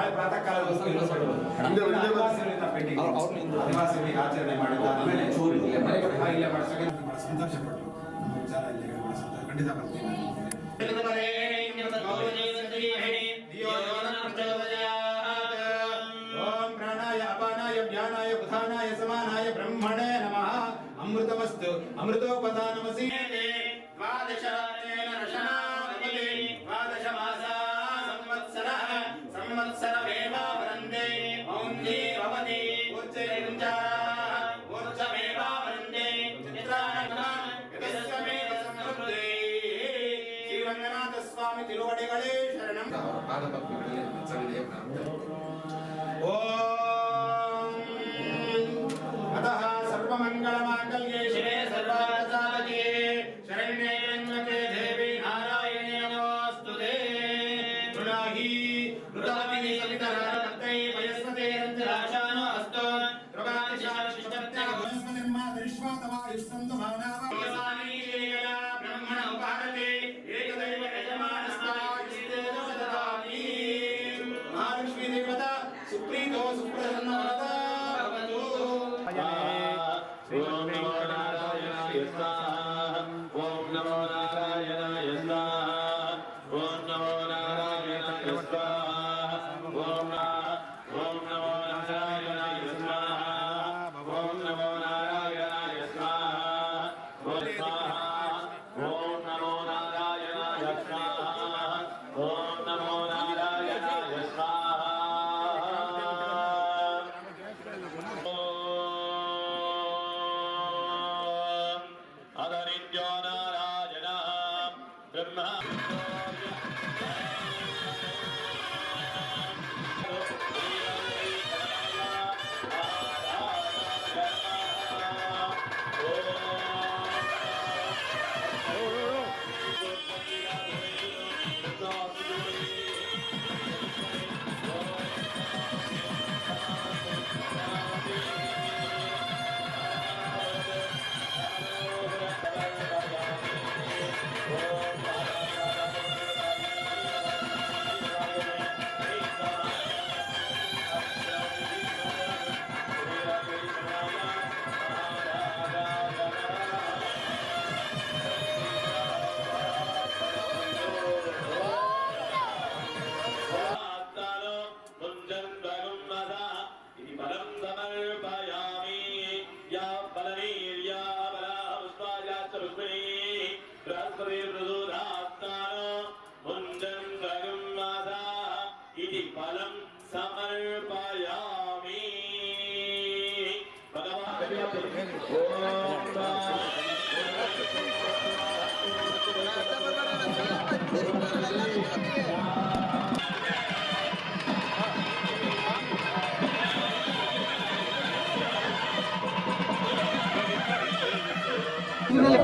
ನಾಳೆ ಪ್ರಾತಃ ಕಾಲದಲ್ಲಿ ಆದಿವಾಸಿಗಳಿಗೆ ಆಚರಣೆ ಮಾಡಿದ ಆಮೇಲೆ ಚೂರು ಇಲ್ಲೇ ಮನೆ ಕಡೆ ಇಲ್ಲೇ ಮಾಡಿಸೋಕೆ ಸಂತೋಷ ಪಟ್ಟು ನಮ್ಮ ವಿಚಾರ ಇಲ್ಲಿ ಸಂತೋಷ ಖಂಡಿತ ಬರ್ತೀನಿ ಓಂ ಪ್ರಾಣಾಯ ಅಪಾನಾಯ ವ್ಯಾನಾಯ ಬುಧಾನಾಯ ಸಮಾನಾಯ ಬ್ರಹ್ಮಣೇ ನಮಃ ಅಮೃತಮಸ್ತು ಅಮೃತೋಪದಾನಮಸಿ ದ್ವಾದಶಾನೇನ திருவடைகளே சரணம். பாதபக்திகளே சங்கதேவ ஓ Namo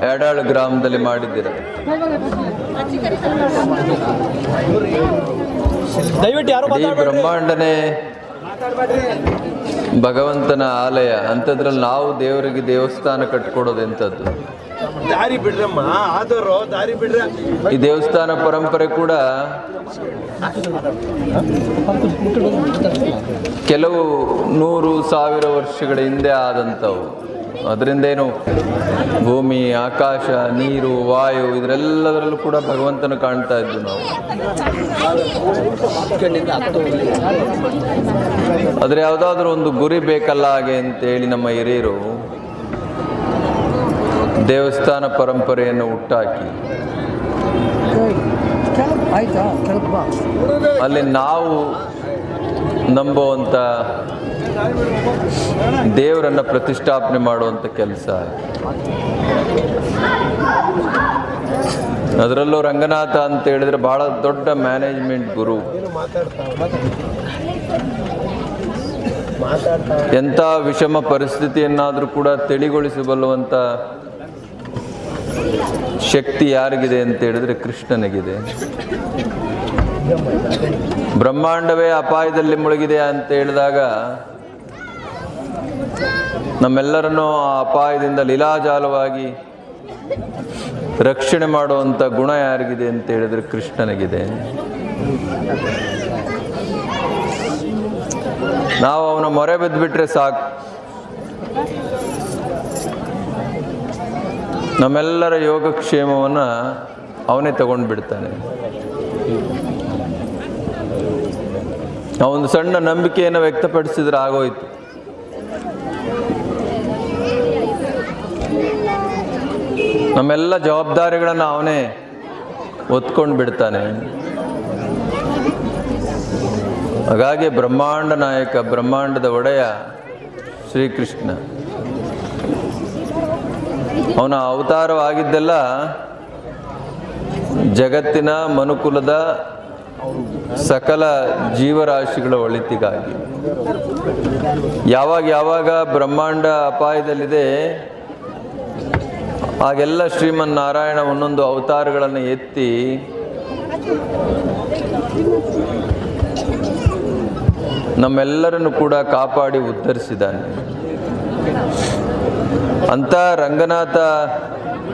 ಎಡಾಳು ಗ್ರಾಮದಲ್ಲಿ ಮಾಡಿದ್ದೀರ? ದಯವಿಟ್ಟು ಬ್ರಹ್ಮಾಂಡನೇ ಭಗವಂತನ ಆಲಯ ಅಂಥದ್ರಲ್ಲಿ ನಾವು ದೇವರಿಗೆ ದೇವಸ್ಥಾನ ಕಟ್ಕೊಡೋದು ಎಂಥದ್ದು? ದಾರಿ ಬಿಡ್ರಮ್ಮ ಆದವರು ದಾರಿ ಬಿಡ್ರ. ಈ ದೇವಸ್ಥಾನ ಪರಂಪರೆ ಕೂಡ ಕೆಲವು ನೂರು ಸಾವಿರ ವರ್ಷಗಳ ಹಿಂದೆ ಆದಂಥವು. ಅದರಿಂದೇನು ಭೂಮಿ ಆಕಾಶ ನೀರು ವಾಯು ಇದರೆಲ್ಲದರಲ್ಲೂ ಕೂಡ ಭಗವಂತನ ಕಾಣ್ತಾ ಇದ್ವಿ ನಾವು. ಆದರೆ ಯಾವುದಾದ್ರೂ ಒಂದು ಗುರಿ ಬೇಕಲ್ಲ ಹಾಗೆ ಅಂತೇಳಿ ನಮ್ಮ ಹಿರಿಯರು ದೇವಸ್ಥಾನ ಪರಂಪರೆಯನ್ನು ಹುಟ್ಟಾಕಿ. ಅಲ್ಲಿ ನಾವು ನಂಬುವಂಥ ದೇವರನ್ನು ಪ್ರತಿಷ್ಠಾಪನೆ ಮಾಡುವಂಥ ಕೆಲಸ. ಅದರಲ್ಲೂ ರಂಗನಾಥ ಅಂತ ಹೇಳಿದ್ರೆ ಬಹಳ ದೊಡ್ಡ ಮ್ಯಾನೇಜ್ಮೆಂಟ್ ಗುರು. ಎಂಥ ವಿಷಮ ಪರಿಸ್ಥಿತಿಯನ್ನಾದರೂ ಕೂಡ ತಿಳಿಗೊಳಿಸಬಲ್ಲುವಂಥ ಶಕ್ತಿ ಯಾರಿಗಿದೆ ಅಂತ ಹೇಳಿದ್ರೆ ಕೃಷ್ಣನಿಗಿದೆ. ಬ್ರಹ್ಮಾಂಡವೇ ಅಪಾಯದಲ್ಲಿ ಮುಳುಗಿದೆ ಅಂತ ಹೇಳಿದಾಗ ನಮ್ಮೆಲ್ಲರನ್ನು ಆ ಅಪಾಯದಿಂದ ಲೀಲಾಜಾಲವಾಗಿ ರಕ್ಷಣೆ ಮಾಡುವಂಥ ಗುಣ ಯಾರಿಗಿದೆ ಅಂತ ಹೇಳಿದ್ರೆ ಕೃಷ್ಣನಿಗಿದೆ. ನಾವು ಅವನ ಮೊರೆ ಬಿದ್ದುಬಿಟ್ರೆ ಸಾಕು. ನಮ್ಮೆಲ್ಲರ ಯೋಗಕ್ಷೇಮವನ್ನು ಅವನೇ ತಗೊಂಡು ಬಿಡ್ತಾನೆ ಒಂದು ಸಣ್ಣ ನಂಬಿಕೆಯನ್ನು ವ್ಯಕ್ತಪಡಿಸಿದ್ರೆ ಆಗೋಯ್ತು ನಮ್ಮೆಲ್ಲ ಜವಾಬ್ದಾರಿಗಳನ್ನು ಅವನೇ ಒತ್ಕೊಂಡು ಬಿಡ್ತಾನೆ ಹಾಗಾಗಿ ಬ್ರಹ್ಮಾಂಡ ನಾಯಕ, ಬ್ರಹ್ಮಾಂಡದ ಒಡೆಯ ಶ್ರೀಕೃಷ್ಣ. ಅವನ ಅವತಾರವಾಗಿದ್ದೆಲ್ಲ ಜಗತ್ತಿನ ಮನುಕುಲದ ಸಕಲ ಜೀವರಾಶಿಗಳ ಒಳಿತಿಗಾಗಿ. ಯಾವಾಗ ಯಾವಾಗ ಬ್ರಹ್ಮಾಂಡ ಅಪಾಯದಲ್ಲಿದೆ ಆಗೆಲ್ಲ ಶ್ರೀಮನ್ ನಾರಾಯಣ ಒಂದೊಂದು ಅವತಾರಗಳನ್ನು ಎತ್ತಿ, ನಮ್ಮೆಲ್ಲರನ್ನು ಕೂಡ ಕಾಪಾಡಿ ಉದ್ಧರಿಸಿದ್ದಾನೆ. ಅಂತ ರಂಗನಾಥ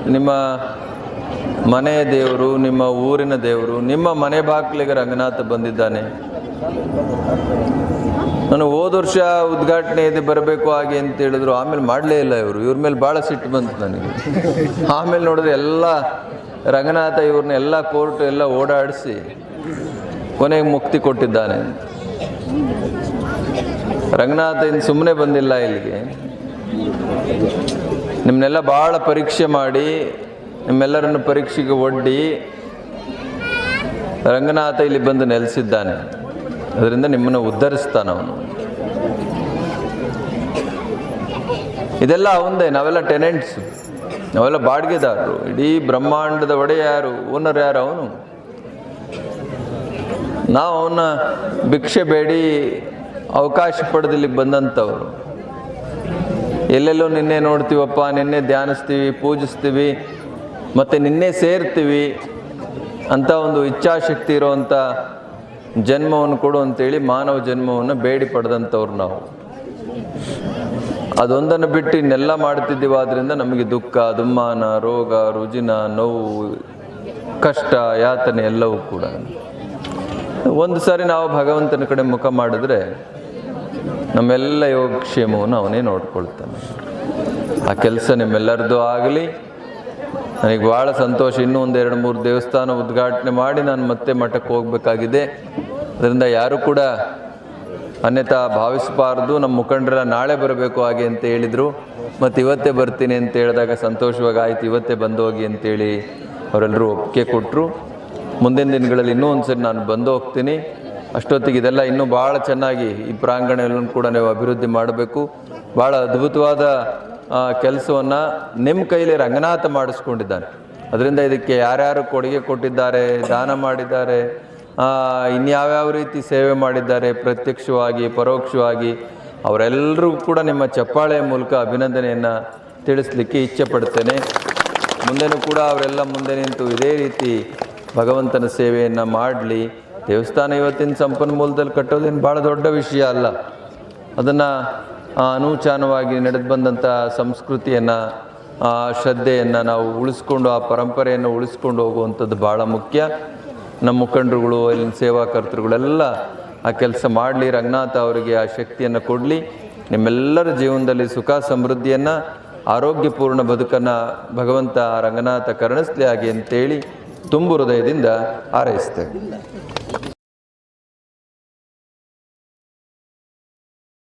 ನಿಮ್ಮ ಮನೆಯ ದೇವರು, ನಿಮ್ಮ ಊರಿನ ದೇವರು, ನಿಮ್ಮ ಮನೆ ಬಾಗಿಲಿಗೆ ರಂಗನಾಥ ಬಂದಿದ್ದಾನೆ. ನಾನು ಹೋದ ವರ್ಷ ಉದ್ಘಾಟನೆ ಇದೆ ಬರಬೇಕು ಹಾಗೆ ಅಂತ ಹೇಳಿದ್ರು. ಆಮೇಲೆ ಮಾಡಲೇ ಇಲ್ಲ ಇವರು. ಇವ್ರ ಮೇಲೆ ಭಾಳ ಸಿಟ್ಟು ಬಂತು ನನಗೆ. ಆಮೇಲೆ ನೋಡಿದ್ರೆ ಎಲ್ಲ ರಂಗನಾಥ ಇವ್ರನ್ನ ಎಲ್ಲ ಕೋರ್ಟ್ ಎಲ್ಲ ಓಡಾಡಿಸಿ ಕೊನೆಗೆ ಮುಕ್ತಿ ಕೊಟ್ಟಿದ್ದಾನೆ. ರಂಗನಾಥ ಇನ್ನು ಸುಮ್ಮನೆ ಬಂದಿಲ್ಲ ಇಲ್ಲಿಗೆ. ನಿಮ್ಮನ್ನೆಲ್ಲ ಭಾಳ ಪರೀಕ್ಷೆ ಮಾಡಿ ನಿಮ್ಮೆಲ್ಲರನ್ನು ಪರೀಕ್ಷೆಗೆ ಒಡ್ಡಿ ರಂಗನಾಥ ಇಲ್ಲಿ ಬಂದು ನೆಲೆಸಿದ್ದಾನೆ. ಅದರಿಂದ ನಿಮ್ಮನ್ನು ಉದ್ಧರಿಸ್ತಾನೆ ಅವನು. ಇದೆಲ್ಲ ಅವಂದೇ ನಾವೆಲ್ಲ ಟೆನೆಂಟ್ಸ್. ನಾವೆಲ್ಲ ಬಾಡಿಗೆದಾರರು. ಇಡೀ ಬ್ರಹ್ಮಾಂಡದ ಒಡೆಯ ಯಾರು? ಓನರ್ ಯಾರು ಅವನು? ನಾವು ಅವನ ಭಿಕ್ಷೆ ಬೇಡಿ, ಅವಕಾಶ ಪಡೆದಲ್ಲಿ ಬಂದಂಥವ್ರು. ಎಲ್ಲೆಲ್ಲೋ ನಿನ್ನೆ ನೋಡ್ತೀವಪ್ಪ, ನಿನ್ನೆ ಧ್ಯಾನಿಸ್ತೀವಿ, ಪೂಜಿಸ್ತೀವಿ. ಮತ್ತು ನಿನ್ನೆ ಸೇರ್ತೀವಿ ಅಂತ ಒಂದು ಇಚ್ಛಾಶಕ್ತಿ ಇರುವಂಥ ಜನ್ಮವನ್ನು ಕೊಡು ಅಂತೇಳಿ ಮಾನವ ಜನ್ಮವನ್ನು ಬೇಡಿ ಪಡೆದಂಥವ್ರು ನಾವು. ಅದೊಂದನ್ನು ಬಿಟ್ಟು ಇನ್ನೆಲ್ಲ ಮಾಡ್ತಿದ್ದೀವಿ ಆದ್ದರಿಂದ ನಮಗೆ ದುಃಖ ದುಮ್ಮಾನ ರೋಗ, ರುಜಿನ, ನೋವು, ಕಷ್ಟ, ಯಾತನೆ ಎಲ್ಲವೂ ಕೂಡ. ಒಂದು ಸಾರಿ ನಾವು ಭಗವಂತನ ಕಡೆ ಮುಖ ಮಾಡಿದ್ರೆ ನಮ್ಮೆಲ್ಲ ಯೋಗಕ್ಷೇಮವನ್ನು ಅವನೇ ನೋಡ್ಕೊಳ್ತಾನೆ. ಆ ಕೆಲಸ ನಿಮ್ಮೆಲ್ಲರದ್ದು ಆಗಲಿ ನನಗೆ ಭಾಳ ಸಂತೋಷ. ಇನ್ನೂ ಒಂದು ಎರಡು ಮೂರು ದೇವಸ್ಥಾನ ಉದ್ಘಾಟನೆ ಮಾಡಿ ನಾನು ಮತ್ತೆ ಮಠಕ್ಕೆ ಹೋಗಬೇಕಾಗಿದೆ. ಅದರಿಂದ ಯಾರು ಕೂಡ ಅನ್ಯಥಾ ಭಾವಿಸಬಾರ್ದು. ನಮ್ಮ ಮುಖಂಡರ ನಾಳೆ ಬರಬೇಕು ಹಾಗೆ ಅಂತ ಹೇಳಿದರು. ಮತ್ತು ಇವತ್ತೇ ಬರ್ತೀನಿ ಅಂತ ಹೇಳಿದಾಗ ಸಂತೋಷವಾಗಿ ಆಯಿತು. ಇವತ್ತೇ ಬಂದು ಹೋಗಿ ಅಂತೇಳಿ ಅವರೆಲ್ಲರೂ ಒಪ್ಪಿಗೆ ಕೊಟ್ಟರು ಮುಂದಿನ ದಿನಗಳಲ್ಲಿ ಇನ್ನೂ ಒಂದು ಸರಿ ನಾನು ಬಂದು ಹೋಗ್ತೀನಿ. ಅಷ್ಟೊತ್ತಿಗೆ ಇದೆಲ್ಲ ಇನ್ನೂ ಭಾಳ ಚೆನ್ನಾಗಿ ಈ ಪ್ರಾಂಗಣ ಕೂಡ ನೀವು ಅಭಿವೃದ್ಧಿ ಮಾಡಬೇಕು. ಭಾಳ ಅದ್ಭುತವಾದ ಕೆಲಸವನ್ನು ನಿಮ್ಮ ಕೈಲಿ ರಂಗನಾಥ ಮಾಡಿಸ್ಕೊಂಡಿದ್ದಾನೆ ಅದರಿಂದ ಇದಕ್ಕೆ ಯಾರ್ಯಾರು ಕೊಡುಗೆ ಕೊಟ್ಟಿದ್ದಾರೆ, ದಾನ ಮಾಡಿದ್ದಾರೆ ಇನ್ಯಾವ್ಯಾವ ರೀತಿ ಸೇವೆ ಮಾಡಿದ್ದಾರೆ, ಪ್ರತ್ಯಕ್ಷವಾಗಿ, ಪರೋಕ್ಷವಾಗಿ ಅವರೆಲ್ಲರೂ ಕೂಡ ನಿಮ್ಮ ಚಪ್ಪಾಳೆಯ ಮೂಲಕ ಅಭಿನಂದನೆಯನ್ನು ತಿಳಿಸ್ಲಿಕ್ಕೆ ಇಚ್ಛೆ ಪಡ್ತೇನೆ ಮುಂದೆನೂ ಕೂಡ ಅವರೆಲ್ಲ ಮುಂದೆ ನಿಂತು ಇದೇ ರೀತಿ ಭಗವಂತನ ಸೇವೆಯನ್ನು ಮಾಡಲಿ. ದೇವಸ್ಥಾನ ಇವತ್ತಿನ ಸಂಪನ್ಮೂಲದಲ್ಲಿ ಕಟ್ಟೋದೇನು ಭಾಳ ದೊಡ್ಡ ವಿಷಯ ಅಲ್ಲ. ಅದನ್ನು ಅನೂಚಾನವಾಗಿ ನಡೆದು ಬಂದಂಥ ಸಂಸ್ಕೃತಿಯನ್ನು ಶ್ರದ್ಧೆಯನ್ನು ನಾವು ಉಳಿಸ್ಕೊಂಡು, ಆ ಪರಂಪರೆಯನ್ನು ಉಳಿಸ್ಕೊಂಡು ಹೋಗುವಂಥದ್ದು ಭಾಳ ಮುಖ್ಯ. ನಮ್ಮ ಮುಖಂಡರುಗಳು, ಇಲ್ಲಿನ ಸೇವಾಕರ್ತರುಗಳೆಲ್ಲ ಆ ಕೆಲಸ ಮಾಡಲಿ, ರಂಗನಾಥ ಅವರಿಗೆ ಆ ಶಕ್ತಿಯನ್ನು ಕೊಡಲಿ. ನಿಮ್ಮೆಲ್ಲರ ಜೀವನದಲ್ಲಿ ಸುಖ, ಸಮೃದ್ಧಿಯನ್ನು, ಆರೋಗ್ಯಪೂರ್ಣ ಬದುಕನ್ನು ಭಗವಂತ ರಂಗನಾಥ ಕರುಣಿಸ್ಲಿ ಹಾಗೆ ಅಂತೇಳಿ ತುಂಬು ಹೃದಯದಿಂದ ಹಾರೈಸ್ತೇವೆ